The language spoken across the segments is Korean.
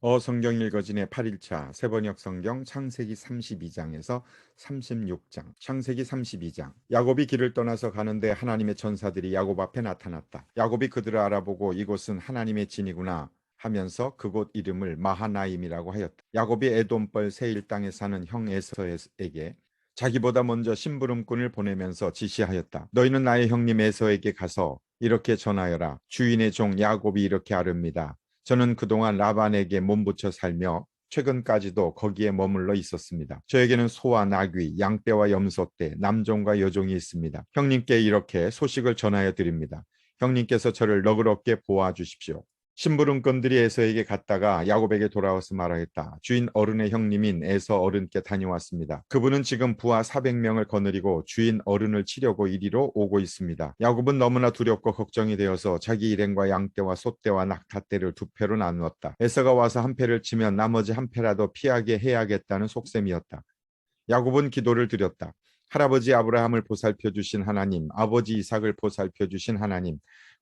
어 성경 읽어진의 8일차 세번역 성경 창세기 32장에서 36장 창세기 32장 야곱이 길을 떠나서 가는데 하나님의 천사들이 야곱 앞에 나타났다. 야곱이 그들을 알아보고 이곳은 하나님의 진이구나 하면서 그곳 이름을 마하나임이라고 하였다. 야곱이 에돔벌 세일 땅에 사는 형 에서에게 자기보다 먼저 심부름꾼을 보내면서 지시하였다. 너희는 나의 형님 에서에게 가서 이렇게 전하여라. 주인의 종 야곱이 이렇게 아릅니다. 저는 그동안 라반에게 몸붙여 살며 최근까지도 거기에 머물러 있었습니다. 저에게는 소와 나귀, 양떼와 염소떼, 남종과 여종이 있습니다. 형님께 이렇게 소식을 전하여 드립니다. 형님께서 저를 너그럽게 보아 주십시오. 심부름꾼들이 에서에게 갔다가 야곱에게 돌아와서 말하였다. 주인 어른의 형님인 에서 어른께 다녀왔습니다. 그분은 지금 부하 400명을 거느리고 주인 어른을 치려고 이리로 오고 있습니다. 야곱은 너무나 두렵고 걱정이 되어서 자기 일행과 양떼와 소떼와 낙타떼를 두 패로 나누었다. 에서가 와서 한 패를 치면 나머지 한 패라도 피하게 해야겠다는 속셈이었다. 야곱은 기도를 드렸다. 할아버지 아브라함을 보살펴 주신 하나님, 아버지 이삭을 보살펴 주신 하나님,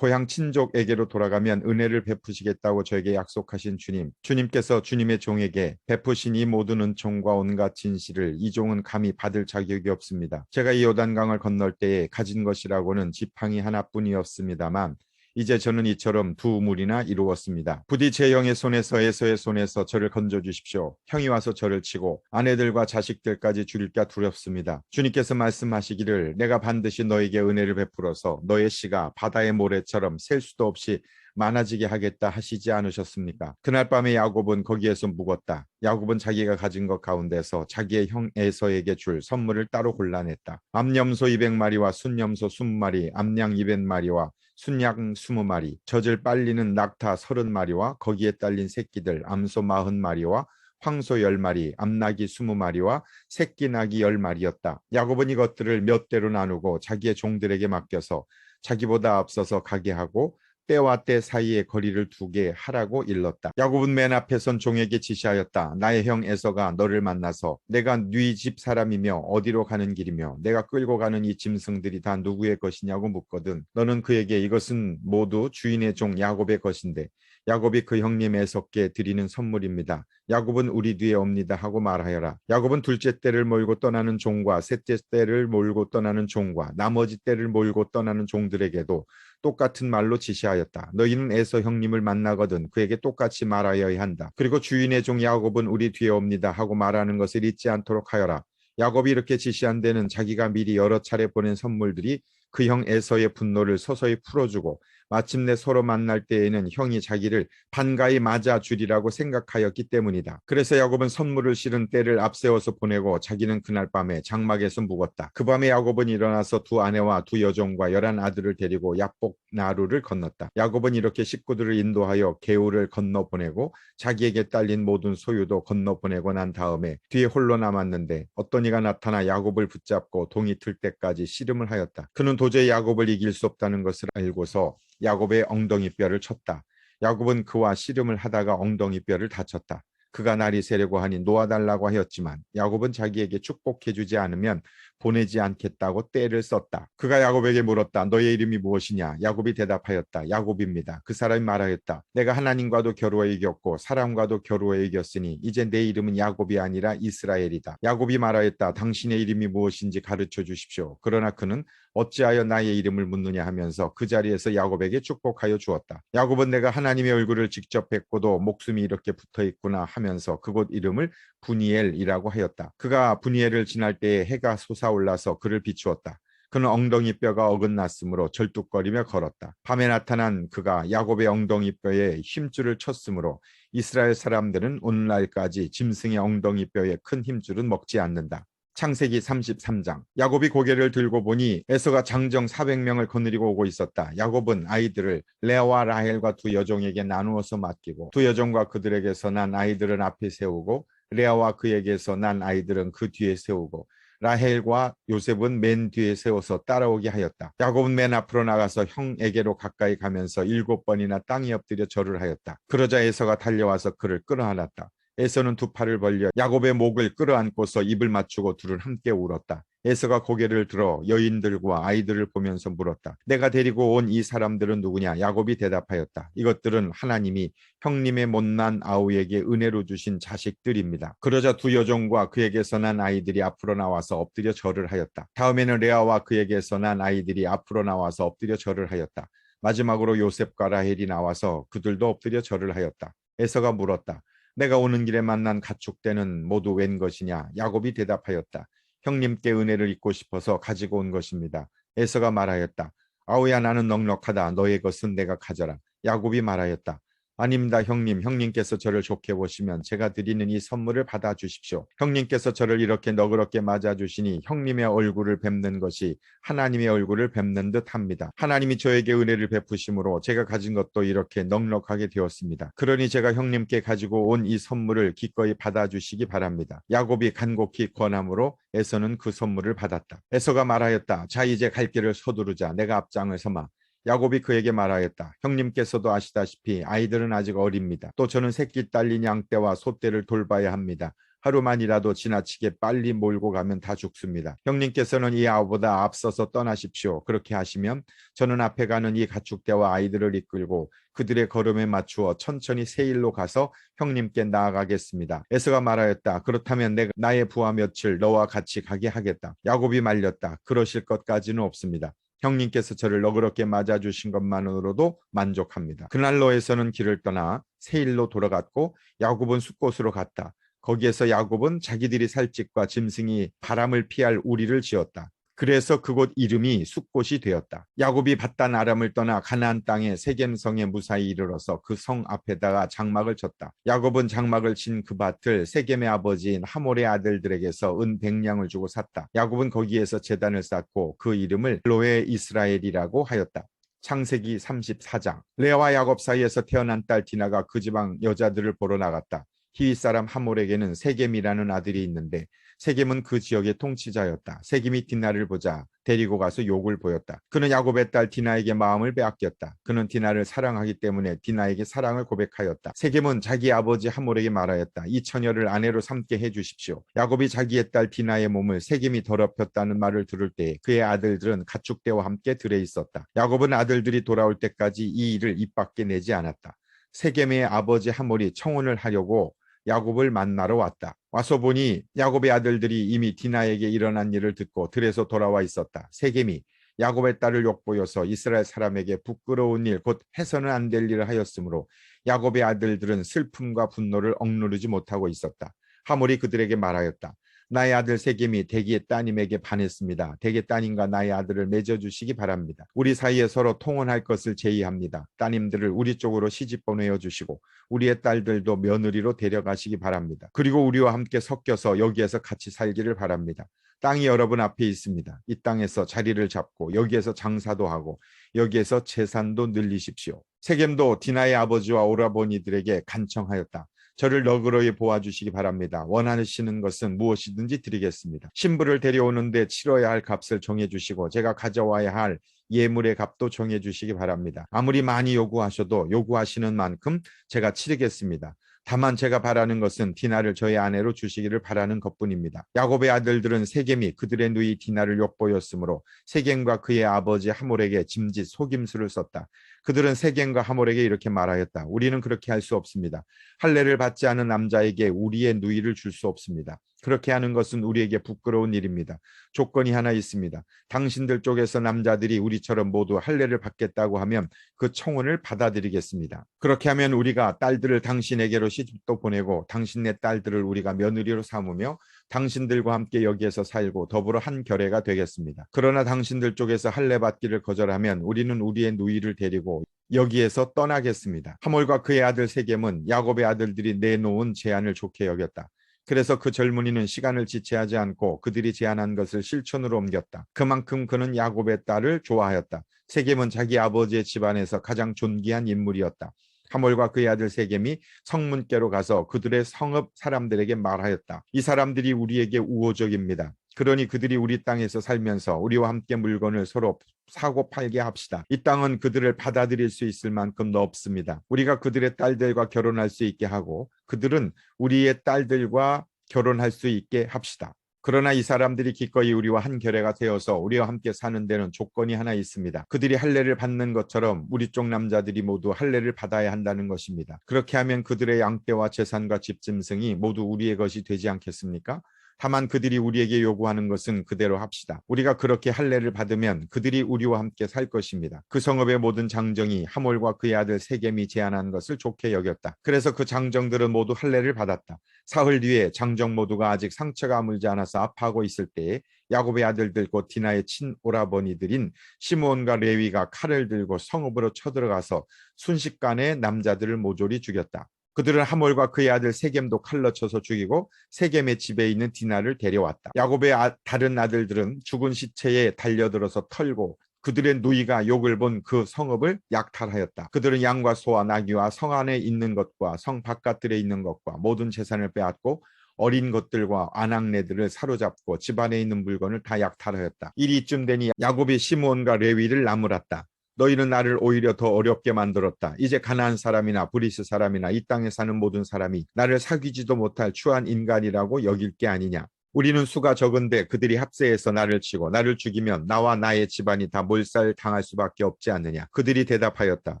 고향 친족에게로 돌아가면 은혜를 베푸시겠다고 저에게 약속하신 주님, 주님께서 주님의 종에게 베푸신 이 모든 은총과 온갖 진실을 이 종은 감히 받을 자격이 없습니다. 제가 이 요단강을 건널 때에 가진 것이라고는 지팡이 하나뿐이었습니다만 이제 저는 이처럼 두 물이나 이루었습니다. 부디 제 형의 손에서 에서의 손에서 저를 건져 주십시오. 형이 와서 저를 치고 아내들과 자식들까지 줄일까 두렵습니다. 주님께서 말씀하시기를 내가 반드시 너에게 은혜를 베풀어서 너의 씨가 바다의 모래처럼 셀 수도 없이 많아지게 하겠다 하시지 않으셨습니까? 그날 밤에 야곱은 거기에서 묵었다. 야곱은 자기가 가진 것 가운데서 자기의 형 에서에게 줄 선물을 따로 골라냈다. 암염소 200마리와 순염소 20마리, 암양 200마리와 순양 20마리, 젖을 빨리는 낙타 30마리와 거기에 딸린 새끼들 암소 40마리와 황소 10마리, 암나기 20마리와 새끼나기 10마리였다. 야곱은 이것들을 몇 대로 나누고 자기의 종들에게 맡겨서 자기보다 앞서서 가게 하고 때와 때 사이에 거리를 두게 하라고 일렀다. 야곱은 맨 앞에 선 종에게 지시하였다. 나의 형 에서가 너를 만나서 내가 네 집 사람이며 어디로 가는 길이며 내가 끌고 가는 이 짐승들이 다 누구의 것이냐고 묻거든. 너는 그에게 이것은 모두 주인의 종 야곱의 것인데 야곱이 그 형님 에서께 드리는 선물입니다. 야곱은 우리 뒤에 옵니다 하고 말하여라. 야곱은 둘째 때를 몰고 떠나는 종과 셋째 때를 몰고 떠나는 종과 나머지 때를 몰고 떠나는 종들에게도 똑같은 말로 지시하였다. 너희는 에서 형님을 만나거든 그에게 똑같이 말하여야 한다. 그리고 주인의 종 야곱은 우리 뒤에 옵니다 하고 말하는 것을 잊지 않도록 하여라. 야곱이 이렇게 지시한 데는 자기가 미리 여러 차례 보낸 선물들이 그 형 에서의 분노를 서서히 풀어주고 마침내 서로 만날 때에는 형이 자기를 반가이 맞아 주리라고 생각하였기 때문이다. 그래서 야곱은 선물을 실은 때를 앞세워서 보내고 자기는 그날 밤에 장막에서 묵었다. 그 밤에 야곱은 일어나서 두 아내와 두 여종과 열한 아들을 데리고 야복 나루를 건넜다. 야곱은 이렇게 식구들을 인도하여 개울을 건너 보내고 자기에게 딸린 모든 소유도 건너 보내고 난 다음에 뒤에 홀로 남았는데 어떤 이가 나타나 야곱을 붙잡고 동이 틀 때까지 씨름을 하였다. 그는 도저히 야곱을 이길 수 없다는 것을 알고서 야곱의 엉덩이 뼈를 쳤다. 야곱은 그와 씨름을 하다가 엉덩이 뼈를 다쳤다. 그가 날이 새려고 하니 놓아달라고 하였지만 야곱은 자기에게 축복해 주지 않으면 보내지 않겠다고 때를 썼다. 그가 야곱에게 물었다. 너의 이름이 무엇이냐? 야곱이 대답하였다. 야곱입니다. 그 사람이 말하였다. 내가 하나님과도 겨루어 이겼고 사람과도 겨루어 이겼으니 이제 내 이름은 야곱이 아니라 이스라엘이다. 야곱이 말하였다. 당신의 이름이 무엇인지 가르쳐 주십시오. 그러나 그는 어찌하여 나의 이름을 묻느냐 하면서 그 자리에서 야곱에게 축복하여 주었다. 야곱은 내가 하나님의 얼굴을 직접 뵙고도 목숨이 이렇게 붙어 있구나 하면서 그곳 이름을 부니엘이라고 하였다. 그가 부니엘을 지날 때에 해가 솟아올라서 그를 비추었다. 그는 엉덩이 뼈가 어긋났으므로 절뚝거리며 걸었다. 밤에 나타난 그가 야곱의 엉덩이 뼈에 힘줄을 쳤으므로 이스라엘 사람들은 오늘날까지 짐승의 엉덩이 뼈에 큰 힘줄은 먹지 않는다. 창세기 33장 야곱이 고개를 들고 보니 에서가 장정 400명을 거느리고 오고 있었다. 야곱은 아이들을 레아와 라헬과 두 여종에게 나누어서 맡기고 두 여종과 그들에게서 난 아이들은 앞에 세우고 레아와 그에게서 난 아이들은 그 뒤에 세우고 라헬과 요셉은 맨 뒤에 세워서 따라오게 하였다. 야곱은 맨 앞으로 나가서 형에게로 가까이 가면서 일곱 번이나 땅에 엎드려 절을 하였다. 그러자 에서가 달려와서 그를 끌어안았다. 에서는 두 팔을 벌려 야곱의 목을 끌어안고서 입을 맞추고 둘은 함께 울었다. 에서가 고개를 들어 여인들과 아이들을 보면서 물었다. 내가 데리고 온 이 사람들은 누구냐? 야곱이 대답하였다. 이것들은 하나님이 형님의 못난 아우에게 은혜로 주신 자식들입니다. 그러자 두 여종과 그에게서 난 아이들이 앞으로 나와서 엎드려 절을 하였다. 다음에는 레아와 그에게서 난 아이들이 앞으로 나와서 엎드려 절을 하였다. 마지막으로 요셉과 라헬이 나와서 그들도 엎드려 절을 하였다. 에서가 물었다. 내가 오는 길에 만난 가축대는 모두 웬 것이냐? 야곱이 대답하였다. 형님께 은혜를 입고 싶어서 가지고 온 것입니다. 에서가 말하였다. 아우야 나는 넉넉하다. 너의 것은 내가 가져라. 야곱이 말하였다. 아닙니다 형님. 형님께서 저를 좋게 보시면 제가 드리는 이 선물을 받아 주십시오. 형님께서 저를 이렇게 너그럽게 맞아 주시니 형님의 얼굴을 뵙는 것이 하나님의 얼굴을 뵙는 듯 합니다. 하나님이 저에게 은혜를 베푸심으로 제가 가진 것도 이렇게 넉넉하게 되었습니다. 그러니 제가 형님께 가지고 온 이 선물을 기꺼이 받아 주시기 바랍니다. 야곱이 간곡히 권함으로 에서는 그 선물을 받았다. 에서가 말하였다. 자 이제 갈 길을 서두르자. 내가 앞장을 서마. 야곱이 그에게 말하였다. 형님께서도 아시다시피 아이들은 아직 어립니다. 또 저는 새끼 딸린 양떼와 소떼를 돌봐야 합니다. 하루만이라도 지나치게 빨리 몰고 가면 다 죽습니다. 형님께서는 이 아우보다 앞서서 떠나십시오. 그렇게 하시면 저는 앞에 가는 이 가축대와 아이들을 이끌고 그들의 걸음에 맞추어 천천히 세일로 가서 형님께 나아가겠습니다. 에서가 말하였다. 그렇다면 내가 나의 부하 며칠 너와 같이 가게 하겠다. 야곱이 말렸다. 그러실 것까지는 없습니다. 형님께서 저를 너그럽게 맞아주신 것만으로도 만족합니다. 그날로에서는 길을 떠나 세일로 돌아갔고 야곱은 숲곳으로 갔다. 거기에서 야곱은 자기들이 살 집과 짐승이 바람을 피할 우리를 지었다. 그래서 그곳 이름이 숲곳이 되었다. 야곱이 바단 아람을 떠나 가나안 땅의 세겜 성에 무사히 이르러서 그 성 앞에다가 장막을 쳤다. 야곱은 장막을 친 그 밭을 세겜의 아버지인 하몰의 아들들에게서 은 백냥을 주고 샀다. 야곱은 거기에서 제단을 쌓고 그 이름을 로에 이스라엘이라고 하였다. 창세기 34장 레아와 야곱 사이에서 태어난 딸 디나가 그 지방 여자들을 보러 나갔다. 히윗 사람 하몰에게는 세겜이라는 아들이 있는데 세겜은 그 지역의 통치자였다. 세겜이 디나를 보자 데리고 가서 욕을 보였다. 그는 야곱의 딸 디나에게 마음을 빼앗겼다. 그는 디나를 사랑하기 때문에 디나에게 사랑을 고백하였다. 세겜은 자기 아버지 하몰에게 말하였다. 이 처녀를 아내로 삼게 해 주십시오. 야곱이 자기의 딸 디나의 몸을 세겜이 더럽혔다는 말을 들을 때 그의 아들들은 가축대와 함께 들에 있었다. 야곱은 아들들이 돌아올 때까지 이 일을 입 밖에 내지 않았다. 세겜의 아버지 하몰이 청혼을 하려고 야곱을 만나러 왔다. 와서 보니 야곱의 아들들이 이미 디나에게 일어난 일을 듣고 들에서 돌아와 있었다. 세겜이 야곱의 딸을 욕보여서 이스라엘 사람에게 부끄러운 일, 곧 해서는 안 될 일을 하였으므로 야곱의 아들들은 슬픔과 분노를 억누르지 못하고 있었다. 하몰이 그들에게 말하였다. 나의 아들 세겜이 대기의 따님에게 반했습니다. 대기 따님과 나의 아들을 맺어주시기 바랍니다. 우리 사이에 서로 통혼할 것을 제의합니다. 따님들을 우리 쪽으로 시집 보내어 주시고 우리의 딸들도 며느리로 데려가시기 바랍니다. 그리고 우리와 함께 섞여서 여기에서 같이 살기를 바랍니다. 땅이 여러분 앞에 있습니다. 이 땅에서 자리를 잡고 여기에서 장사도 하고 여기에서 재산도 늘리십시오. 세겜도 디나의 아버지와 오라버니들에게 간청하였다. 저를 너그러이 보아주시기 바랍니다. 원하시는 것은 무엇이든지 드리겠습니다. 신부를 데려오는데 치러야 할 값을 정해주시고 제가 가져와야 할 예물의 값도 정해주시기 바랍니다. 아무리 많이 요구하셔도 요구하시는 만큼 제가 치르겠습니다. 다만 제가 바라는 것은 디나를 저의 아내로 주시기를 바라는 것뿐입니다. 야곱의 아들들은 세겜이 그들의 누이 디나를 욕보였으므로 세겜과 그의 아버지 하몰에게 짐짓 속임수를 썼다. 그들은 세겜과 하몰에게 이렇게 말하였다. 우리는 그렇게 할 수 없습니다. 할례를 받지 않은 남자에게 우리의 누이를 줄 수 없습니다. 그렇게 하는 것은 우리에게 부끄러운 일입니다. 조건이 하나 있습니다. 당신들 쪽에서 남자들이 우리처럼 모두 할례를 받겠다고 하면 그 청혼을 받아들이겠습니다. 그렇게 하면 우리가 딸들을 당신에게로 시집도 보내고 당신네 딸들을 우리가 며느리로 삼으며 당신들과 함께 여기에서 살고 더불어 한 결례가 되겠습니다. 그러나 당신들 쪽에서 할례 받기를 거절하면 우리는 우리의 누이를 데리고 여기에서 떠나겠습니다. 하몰과 그의 아들 세겜은 야곱의 아들들이 내놓은 제안을 좋게 여겼다. 그래서 그 젊은이는 시간을 지체하지 않고 그들이 제안한 것을 실천으로 옮겼다. 그만큼 그는 야곱의 딸을 좋아하였다. 세겜은 자기 아버지의 집안에서 가장 존귀한 인물이었다. 하몰과 그의 아들 세겜이 성문께로 가서 그들의 성읍 사람들에게 말하였다. 이 사람들이 우리에게 우호적입니다. 그러니 그들이 우리 땅에서 살면서 우리와 함께 물건을 서로 사고 팔게 합시다. 이 땅은 그들을 받아들일 수 있을 만큼 넓습니다. 우리가 그들의 딸들과 결혼할 수 있게 하고 그들은 우리의 딸들과 결혼할 수 있게 합시다. 그러나 이 사람들이 기꺼이 우리와 한 결례가 되어서 우리와 함께 사는 데는 조건이 하나 있습니다. 그들이 할례를 받는 것처럼 우리 쪽 남자들이 모두 할례를 받아야 한다는 것입니다. 그렇게 하면 그들의 양떼와 재산과 집짐승이 모두 우리의 것이 되지 않겠습니까? 다만 그들이 우리에게 요구하는 것은 그대로 합시다. 우리가 그렇게 할례를 받으면 그들이 우리와 함께 살 것입니다. 그 성읍의 모든 장정이 하몰과 그의 아들 세겜이 제안한 것을 좋게 여겼다. 그래서 그 장정들은 모두 할례를 받았다. 사흘 뒤에 장정 모두가 아직 상처가 아물지 않아서 아파하고 있을 때에 야곱의 아들들 곧 디나의 친오라버니들인 시므온과 레위가 칼을 들고 성읍으로 쳐들어가서 순식간에 남자들을 모조리 죽였다. 그들은 하몰과 그의 아들 세겜도 칼로 쳐서 죽이고 세겜의 집에 있는 디나를 데려왔다. 야곱의 아, 다른 아들들은 죽은 시체에 달려들어서 털고 그들의 누이가 욕을 본 그 성읍을 약탈하였다. 그들은 양과 소와 나귀와 성 안에 있는 것과 성 바깥들에 있는 것과 모든 재산을 빼앗고 어린 것들과 아낙네들을 사로잡고 집안에 있는 물건을 다 약탈하였다. 일이 이쯤 되니 야곱이 시므온과 레위를 나무랐다. 너희는 나를 오히려 더 어렵게 만들었다. 이제 가나안 사람이나 브리스 사람이나 이 땅에 사는 모든 사람이 나를 사귀지도 못할 추한 인간이라고 여길 게 아니냐. 우리는 수가 적은데 그들이 합세해서 나를 치고 나를 죽이면 나와 나의 집안이 다 몰살 당할 수밖에 없지 않느냐. 그들이 대답하였다.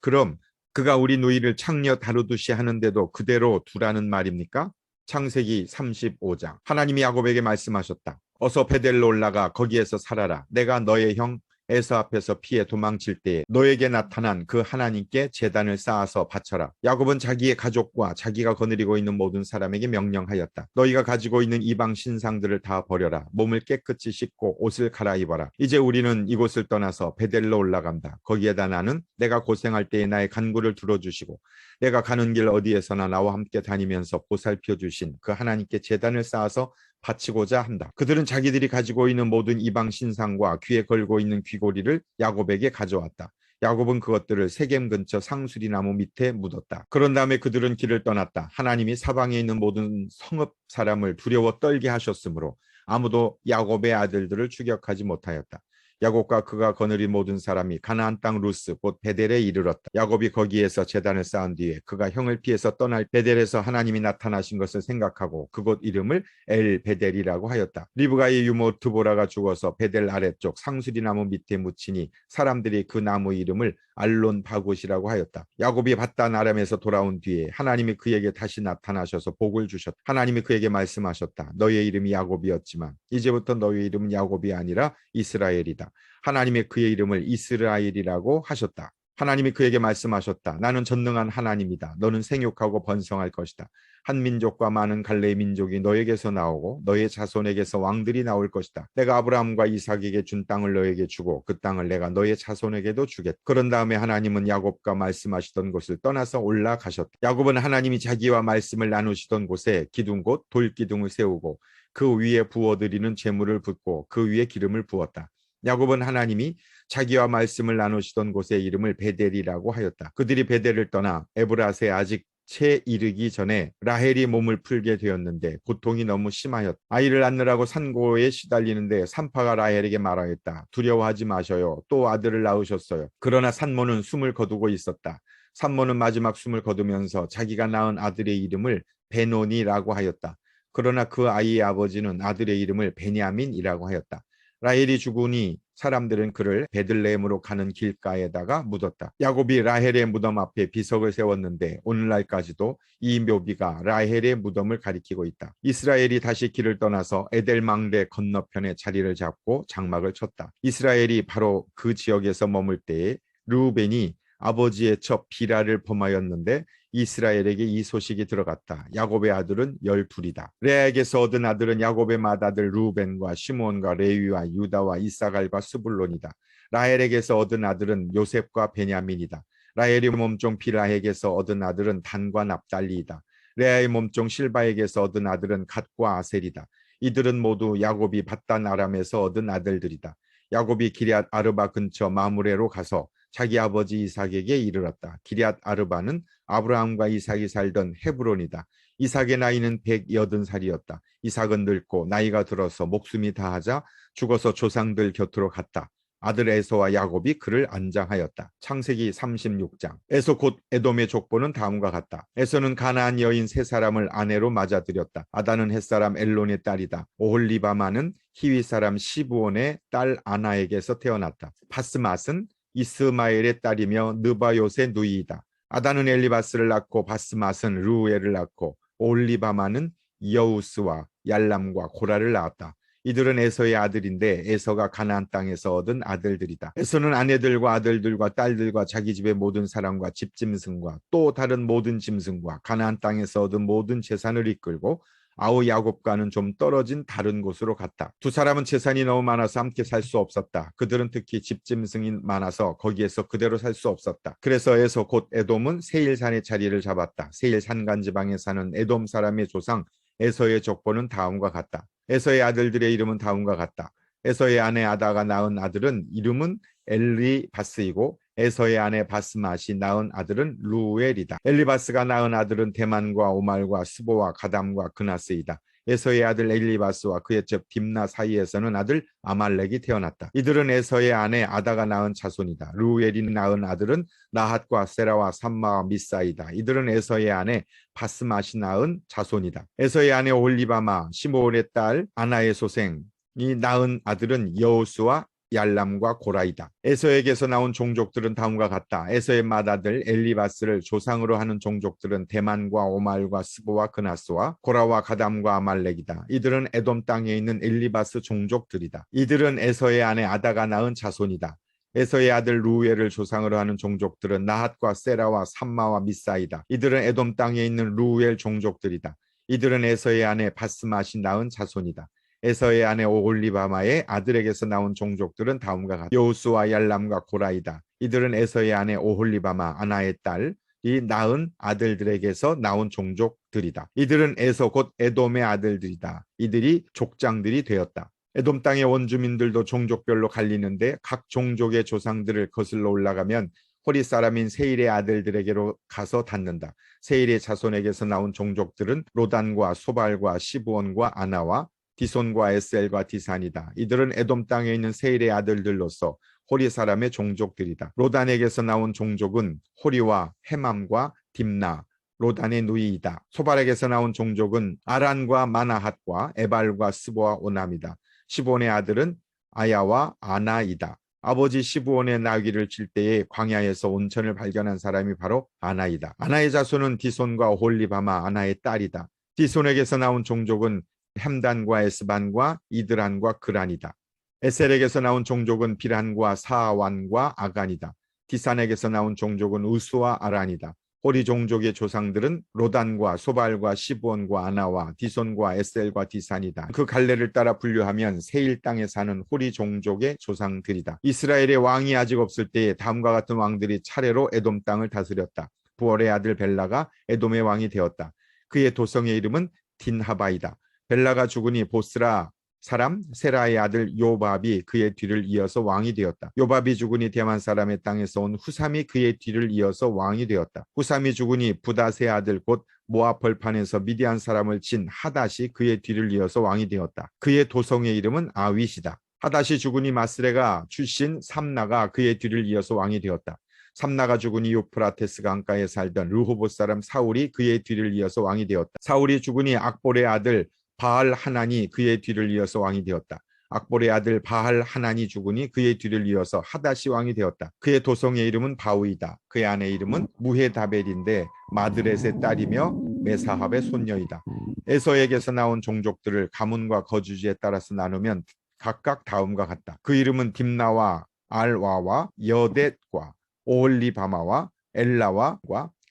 그럼 그가 우리 누이를 창녀 다루듯이 하는데도 그대로 두라는 말입니까? 창세기 35장. 하나님이 야곱에게 말씀하셨다. 어서 베델로 올라가 거기에서 살아라. 내가 너의 형 에서 앞에서 피해 도망칠 때에 너에게 나타난 그 하나님께 재단을 쌓아서 바쳐라. 야곱은 자기의 가족과 자기가 거느리고 있는 모든 사람에게 명령하였다. 너희가 가지고 있는 이방 신상들을 다 버려라. 몸을 깨끗이 씻고 옷을 갈아입어라. 이제 우리는 이곳을 떠나서 베델로 올라간다. 거기에다 나는 내가 고생할 때에 나의 간구를 들어주시고 내가 가는 길 어디에서나 나와 함께 다니면서 보살펴 주신 그 하나님께 재단을 쌓아서 바치고자 한다. 그들은 자기들이 가지고 있는 모든 이방 신상과 귀에 걸고 있는 귀고리를 야곱에게 가져왔다. 야곱은 그것들을 세겜 근처 상수리 나무 밑에 묻었다. 그런 다음에 그들은 길을 떠났다. 하나님이 사방에 있는 모든 성읍 사람을 두려워 떨게 하셨으므로 아무도 야곱의 아들들을 추격하지 못하였다. 야곱과 그가 거느린 모든 사람이 가나안 땅 루스 곧 베델에 이르렀다. 야곱이 거기에서 재단을 쌓은 뒤에 그가 형을 피해서 떠날 베델에서 하나님이 나타나신 것을 생각하고 그곳 이름을 엘 베델이라고 하였다. 리브가의 유모 드보라가 죽어서 베델 아래쪽 상수리 나무 밑에 묻히니 사람들이 그 나무 이름을 알론 바굿이라고 하였다. 야곱이 바단 아람에서 돌아온 뒤에 하나님이 그에게 다시 나타나셔서 복을 주셨다. 하나님이 그에게 말씀하셨다. 너의 이름이 야곱이었지만 이제부터 너의 이름은 야곱이 아니라 이스라엘이다. 하나님의 그의 이름을 이스라엘이라고 하셨다. 하나님이 그에게 말씀하셨다. 나는 전능한 하나님이다. 너는 생육하고 번성할 것이다. 한 민족과 많은 갈래의 민족이 너에게서 나오고 너의 자손에게서 왕들이 나올 것이다. 내가 아브라함과 이삭에게 준 땅을 너에게 주고 그 땅을 내가 너의 자손에게도 주겠다. 그런 다음에 하나님은 야곱과 말씀하시던 곳을 떠나서 올라가셨다. 야곱은 하나님이 자기와 말씀을 나누시던 곳에 기둥 곧 돌기둥을 세우고 그 위에 부어드리는 재물을 붓고 그 위에 기름을 부었다. 야곱은 하나님이 자기와 말씀을 나누시던 곳의 이름을 베델이라고 하였다. 그들이 베델을 떠나 에브라스에 아직 채 이르기 전에 라헬이 몸을 풀게 되었는데 고통이 너무 심하였다. 아이를 낳느라고 산고에 시달리는데 산파가 라헬에게 말하였다. 두려워하지 마셔요. 또 아들을 낳으셨어요. 그러나 산모는 숨을 거두고 있었다. 산모는 마지막 숨을 거두면서 자기가 낳은 아들의 이름을 베논이라고 하였다. 그러나 그 아이의 아버지는 아들의 이름을 베냐민이라고 하였다. 라헬이 죽으니 사람들은 그를 베들레헴으로 가는 길가에다가 묻었다. 야곱이 라헬의 무덤 앞에 비석을 세웠는데 오늘날까지도 이 묘비가 라헬의 무덤을 가리키고 있다. 이스라엘이 다시 길을 떠나서 에델 망대 건너편에 자리를 잡고 장막을 쳤다. 이스라엘이 바로 그 지역에서 머물 때에 루벤이 아버지의 첩 비라를 범하였는데 이스라엘에게 이 소식이 들어갔다. 야곱의 아들은 열둘이다. 레아에게서 얻은 아들은 야곱의 맏아들 루벤과 시몬과 레위와 유다와 이사갈과 스불론이다. 라헬에게서 얻은 아들은 요셉과 베냐민이다. 라헬의 몸종 비라에게서 얻은 아들은 단과 납달리이다. 레아의 몸종 실바에게서 얻은 아들은 갓과 아셀이다. 이들은 모두 야곱이 바단 아람에서 얻은 아들들이다. 야곱이 기리앗 아르바 근처 마무레로 가서 자기 아버지 이삭에게 이르렀다. 기리앗 아르바는 아브라함과 이삭이 살던 헤브론이다. 이삭의 나이는 180살이었다. 이삭은 늙고 나이가 들어서 목숨이 다하자 죽어서 조상들 곁으로 갔다. 아들 에서와 야곱이 그를 안장하였다. 창세기 36장. 에서 곧 에돔의 족보는 다음과 같다. 에서는 가나안 여인 세 사람을 아내로 맞아들였다. 아다는 햇사람 엘론의 딸이다. 오홀리바마는 히위 사람 시부온의 딸 아나에게서 태어났다. 바스맛은 이스마엘의 딸이며 느바요의 누이이다. 아다는 엘리바스를 낳고 바스맛은 루엘을 낳고 올리바마는 여우스와 얄람과 고라를 낳았다. 이들은 에서의 아들인데 에서가 가나안 땅에서 얻은 아들들이다. 에서는 아내들과 아들들과 딸들과 자기 집의 모든 사람과 집짐승과 또 다른 모든 짐승과 가나안 땅에서 얻은 모든 재산을 이끌고 아우 야곱과는 좀 떨어진 다른 곳으로 갔다. 두 사람은 재산이 너무 많아서 함께 살 수 없었다. 그들은 특히 집짐승이 많아서 거기에서 그대로 살 수 없었다. 그래서 에서 곧 에돔은 세일산의 자리를 잡았다. 세일 산간 지방에 사는 에돔 사람의 조상 에서의 족보는 다음과 같다. 에서의 아들들의 이름은 다음과 같다. 에서의 아내 아다가 낳은 아들은 이름은 엘리바스이고 에서의 아내 바스맛이 낳은 아들은 루엘이다. 엘리바스가 낳은 아들은 대만과 오말과 스보와 가담과 그나스이다. 에서의 아들 엘리바스와 그의 집 딥나 사이에서는 아들 아말렉이 태어났다. 이들은 에서의 아내 아다가 낳은 자손이다. 루엘이 낳은 아들은 나핫과 세라와 삼마와 미사이다. 이들은 에서의 아내 바스맛이 낳은 자손이다. 에서의 아내 올리바마 시므온의 딸 아나의 소생 이 낳은 아들은 여우수와 얄람과 고라이다. 에서에게서 나온 종족들은 다음과 같다. 에서의 맏아들 엘리바스를 조상으로 하는 종족들은 대만과 오말과 스보와 그나스와 고라와 가담과 아말렉이다. 이들은 에돔 땅에 있는 엘리바스 종족들이다. 이들은 에서의 아내 아다가 낳은 자손이다. 에서의 아들 루엘을 조상으로 하는 종족들은 나핫과 세라와 삼마와 미사이다. 이들은 에돔 땅에 있는 루엘 종족들이다. 이들은 에서의 아내 바스맛이 낳은 자손이다. 에서의 아내 오올리바마의 아들에게서 나온 종족들은 다음과 같다. 여우스와 얄람과 고라이다. 이들은 에서의 아내 오홀리바마 아나의 딸 이 낳은 아들들에게서 나온 종족들이다. 이들은 에서 곧 에돔의 아들들이다. 이들이 족장들이 되었다. 에돔 땅의 원주민들도 종족별로 갈리는데 각 종족의 조상들을 거슬러 올라가면 호리 사람인 세일의 아들들에게로 가서 닿는다. 세일의 자손에게서 나온 종족들은 로단과 소발과 시부온과 아나와 디손과 에셀과 디산이다. 이들은 에돔 땅에 있는 세일의 아들들로서 호리 사람의 종족들이다. 로단에게서 나온 종족은 호리와 헤맘과 딥나, 로단의 누이이다. 소발에게서 나온 종족은 아란과 마나핫과 에발과 스보와 오남이다. 시본의 아들은 아야와 아나이다. 아버지 시부온의 나귀를 칠 때에 광야에서 온천을 발견한 사람이 바로 아나이다. 아나의 자손은 디손과 홀리바마 아나의 딸이다. 디손에게서 나온 종족은 햄단과 에스반과 이드란과 그란이다. 에셀에게서 나온 종족은 비란과 사완과 아간이다. 디산에게서 나온 종족은 우스와 아란이다. 호리 종족의 조상들은 로단과 소발과 시부온과 아나와 디손과 에셀과 디산이다. 그 갈래를 따라 분류하면 세일 땅에 사는 호리 종족의 조상들이다. 이스라엘의 왕이 아직 없을 때에 다음과 같은 왕들이 차례로 에돔 땅을 다스렸다. 부월의 아들 벨라가 에돔의 왕이 되었다. 그의 도성의 이름은 딘하바이다. 벨라가 죽으니 보스라 사람 세라의 아들 요밥이 그의 뒤를 이어서 왕이 되었다. 요밥이 죽으니 대만 사람의 땅에서 온 후삼이 그의 뒤를 이어서 왕이 되었다. 후삼이 죽으니 부다세 아들 곧 모압 벌판에서 미디안 사람을 친 하닷이 그의 뒤를 이어서 왕이 되었다. 그의 도성의 이름은 아윗이다. 하닷이 죽으니 마스레가 출신 삼나가 그의 뒤를 이어서 왕이 되었다. 삼나가 죽으니 유프라테스 강가에 살던 르호보 사람 사울이 그의 뒤를 이어서 왕이 되었다. 사울이 죽으니 악볼의 아들 바알 하나니 그의 뒤를 이어서 왕이 되었다. 악볼의 아들 바알 하나니 죽으니 그의 뒤를 이어서 하다시 왕이 되었다. 그의 도성의 이름은 바우이다. 그의 아내 이름은 무헤다벨인데 마드렛의 딸이며 메사합의 손녀이다. 에서에게서 나온 종족들을 가문과 거주지에 따라서 나누면 각각 다음과 같다. 그 이름은 딥나와 알와와 여댓과 오홀리바마와 엘라와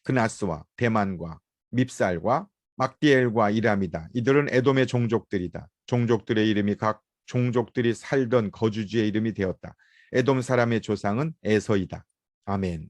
그나스와 대만과 밉살과 막디엘과 이람이다. 이들은 에돔의 종족들이다. 종족들의 이름이 각 종족들이 살던 거주지의 이름이 되었다. 에돔 사람의 조상은 에서이다. 아멘.